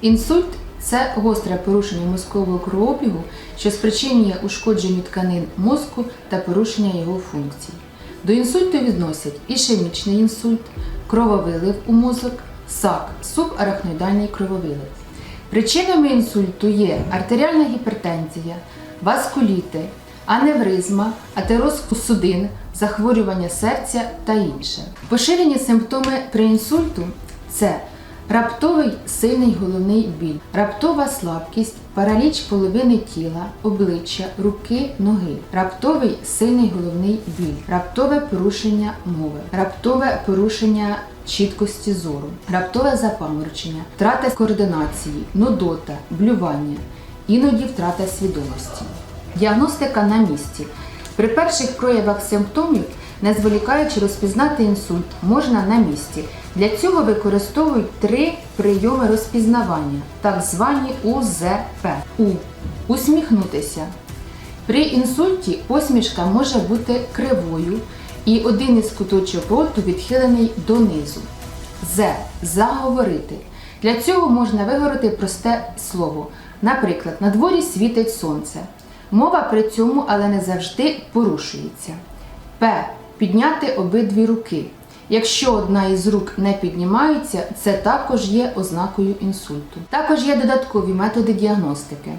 Інсульт це гостре порушення мозкового кровообігу, що спричинює ушкодженню тканин мозку та порушення його функцій. До інсульту відносять ішемічний інсульт, крововилив у мозок, САК субарахноїдальний крововилив. Причинами інсульту є артеріальна гіпертензія, васкуліти, аневризма, атеросклероз судин, захворювання серця та інше. Поширені симптоми при інсульту це раптовий сильний головний біль, раптова слабкість, параліч половини тіла, обличчя, руки, ноги, раптовий сильний головний біль, раптове порушення мови, раптове порушення чіткості зору, раптове запаморочення, втрата координації, нудота, блювання, іноді втрата свідомості. Діагностика на місці. При перших проявах симптомів, не зволікаючи розпізнати інсульт, можна на місці. Для цього використовують три прийоми розпізнавання, так звані УЗП. У. Усміхнутися. При інсульті посмішка може бути кривою і один із куточок роту відхилений донизу. З. Заговорити. Для цього можна виговорити просте слово. Наприклад, на дворі світить сонце. Мова при цьому, але не завжди порушується. П. Підняти обидві руки. Якщо одна із рук не піднімається, це також є ознакою інсульту. Також є додаткові методи діагностики.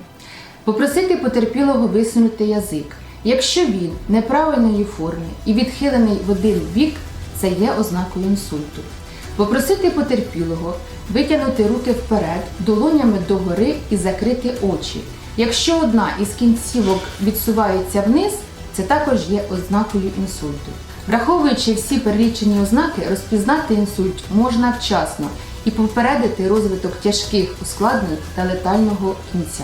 Попросити потерпілого висунути язик. Якщо він неправильної форми і відхилений в один бік, це є ознакою інсульту. Попросити потерпілого витягнути руки вперед, долонями догори і закрити очі. Якщо одна із кінцівок відсувається вниз, це також є ознакою інсульту. Враховуючи всі перелічені ознаки, розпізнати інсульт можна вчасно і попередити розвиток тяжких ускладнень та летального кінця.